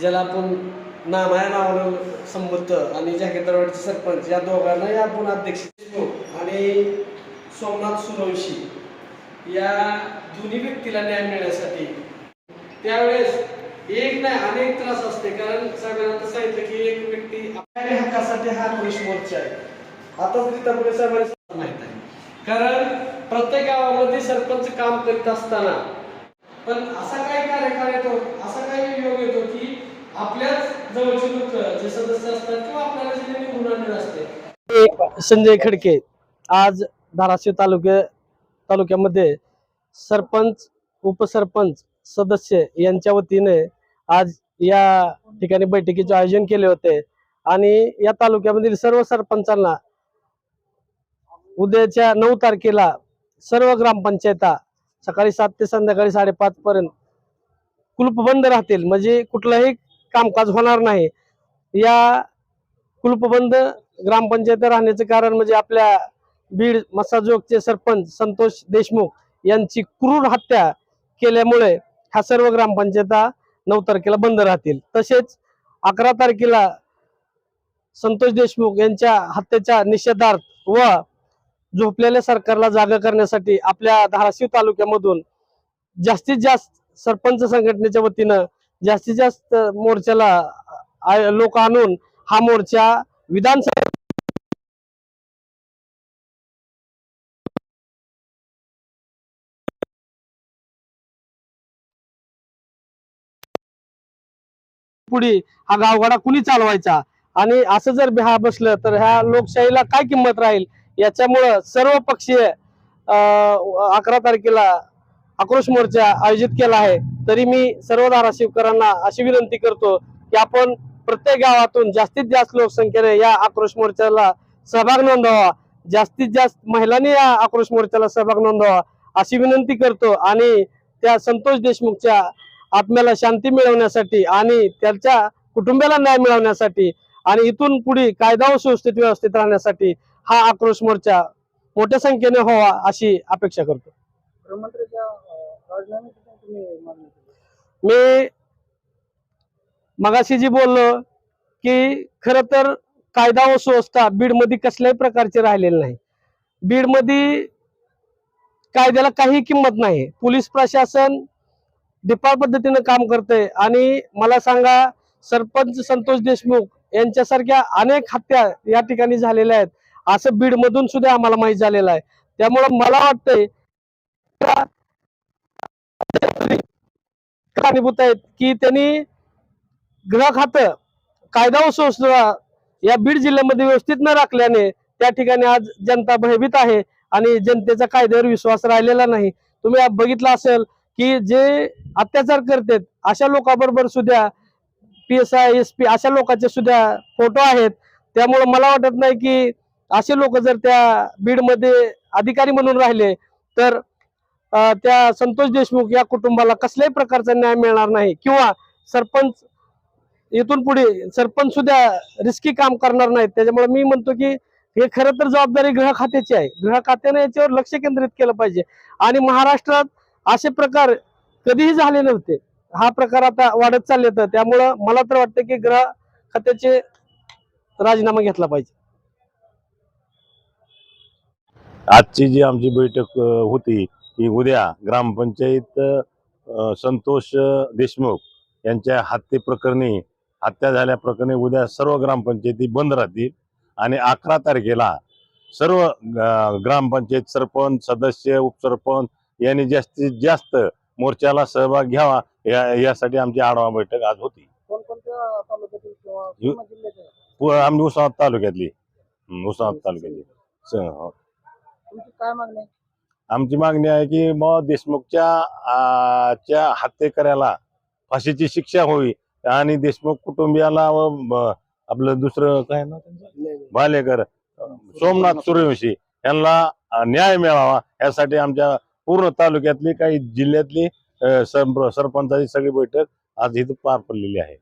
ज्याला आपण नामाया नावानं संबद्ध आणि जागेदरवाडीचे सरपंच या दोघांनाही आपण अध्यक्ष आणि सोमनाथ सूर्यवंशी या दोन्ही व्यक्तीला न्याय मिळण्यासाठी. त्यावेळेस एक नाही अनेक त्रास असते. कारण साहेबांना सांगितलं की एक व्यक्ती आपल्या हक्कासाठी हा पुरुष मोर्चा आहे. आता सीतापुरे साहेबांना माहीत आहे. कारण प्रत्येक गावामध्ये सरपंच काम करीत असताना पण असा काय कार्यकाळ येतो असा काय योग येतो की आपल्याच जवळचे लोक जे सदस्य असतात किंवा आपल्याला जे निवडून आणलेले असते. संजय खडके आज धाराशिव तालुक्या तालुक्यामध्ये सरपंच उपसरपंच सदस्य यांच्या वतीने आज या ठिकाणी बैठकीचे आयोजन केले होते. आणि या तालुक्यामधील सर्व सरपंचांना उद्याच्या नऊ तारखेला सर्व ग्रामपंचायता सकाळी सात ते संध्याकाळी साडेपाच पर्यंत कुलूप बंद राहतील. म्हणजे कुठलंही कामकाज होणार नाही. या कुलूपबंद ग्रामपंचायत राहण्याचे कारण म्हणजे आपल्या बीड मसाजोगचे सरपंच संतोष देशमुख यांची क्रूर हत्या केल्यामुळे ह्या सर्व ग्रामपंचायता नऊ तारखेला बंद राहतील. तसेच अकरा तारखेला संतोष देशमुख यांच्या हत्येच्या निषेधार्थ व झोपलेल्या सरकारला जागा करण्यासाठी आपल्या धाराशिव तालुक्यामधून जास्तीत जास्त सरपंच संघटनेच्या वतीनं जास्तीत जास्त मोर्चाला लोक आणून हा मोर्चा विधानसभा पुढे हा गावगाडा कुणी चालवायचा? आणि असं जर हा बसलं तर ह्या लोकशाहीला काय किंमत राहील? याच्यामुळं सर्व पक्षीय अकरा तारखेला आक्रोश मोर्चा आयोजित केला आहे. तरी मी सर्व धाराशिवकरांना अशी विनंती करतो की आपण प्रत्येक गावातून जास्तीत जास्त लोकसंख्येने या आक्रोश मोर्चाला सहभाग नोंदवा. जास्तीत जास्त महिलांनी या आक्रोश मोर्चाला सहभाग नोंदवा अशी विनंती करतो आणि त्या संतोष देशमुखच्या आत्म्याला शांती मिळवण्यासाठी आणि त्याच्या कुटुंबाला न्याय मिळवण्यासाठी आणि इथून पुढे कायदा व सुव्यवस्थित व्यवस्थित राहण्यासाठी हा आक्रोश मोर्चा मोठ्या संख्येने व्हावा अशी अपेक्षा करतो. मी मगाशी जी बोललो की खर तर कायदा व सुव्यवस्था बीडमध्ये कसल्याही प्रकारची राहिलेली नाही. बीडमध्ये कायद्याला काही किंमत नाही. पोलीस प्रशासन डिपार पद्धतीनं काम करतंय. आणि मला सांगा सरपंच संतोष देशमुख यांच्यासारख्या अनेक हत्या या ठिकाणी झालेल्या आहेत. असं बीडमधून सुद्धा आम्हाला माहीत झालेलं आहे. त्यामुळं मला वाटतंय कारणीभूत आहेत की त्यांनी गृह खातं कायदा व संस्था या बीड जिल्ह्यामध्ये व्यवस्थित न राखल्याने त्या ठिकाणी आज जनता भयभीत आहे आणि जनतेचा कायद्यावर विश्वास राहिलेला नाही. तुम्ही बघितलं असेल की जे अत्याचार करतात अशा लोकांबरोबर सुद्धा P S I S P अशा लोकांचे सुद्धा फोटो आहेत. त्यामुळे मला वाटत नाही की असे लोक जर त्या बीडमध्ये अधिकारी म्हणून राहिले तर त्या संतोष देशमुख या कुटुंबाला कसल्याही प्रकारचा न्याय मिळणार नाही. किंवा सरपंच इथून पुढे सरपंच सुद्धा रिस्की काम करणार नाहीत. त्याच्यामुळे मी म्हणतो की हे खरं तर जबाबदारी गृह खात्याची आहे. गृह खात्याने याच्यावर लक्ष केंद्रित केलं पाहिजे. आणि महाराष्ट्रात असे प्रकार कधीही झाले नव्हते. हा प्रकार आता वाढत चालले तर त्यामुळं मला तर वाटतं की गृह खात्याचे राजीनामा घेतला पाहिजे. आजची जी आमची बैठक होती ही उद्या ग्रामपंचायत संतोष देशमुख यांच्या हत्येप्रकरणी हत्या झाल्याप्रकरणी उद्या सर्व ग्रामपंचायती बंद राहतील आणि अकरा तारखेला सर्व ग्रामपंचायत सरपंच सदस्य उपसरपंच यांनी जास्तीत जास्त मोर्चाला सहभाग घ्यावा या यासाठी आमची आढावा बैठक आज होती. आम्ही उस्मानाबाद तालुक्यातली. उस्मानाबाद तालुक्यातली. हो. तुमची काय मागणी आहे? आमची मागणी आहे की मग देशमुखच्या आ, च्या हत्येकऱ्याला फाशीची शिक्षा होवी आणि देशमुख कुटुंबियाला व ब- आपलं दुसरं काय नाव त्यांचं? भालेकर सोमनाथ सूर्यवंशी यांना न्याय मिळावा यासाठी आमच्या पूर्ण तालुक्यातली काही जिल्ह्यातली अ, सरपंचाची सगळी बैठक आज इथं पार पडलेली आहे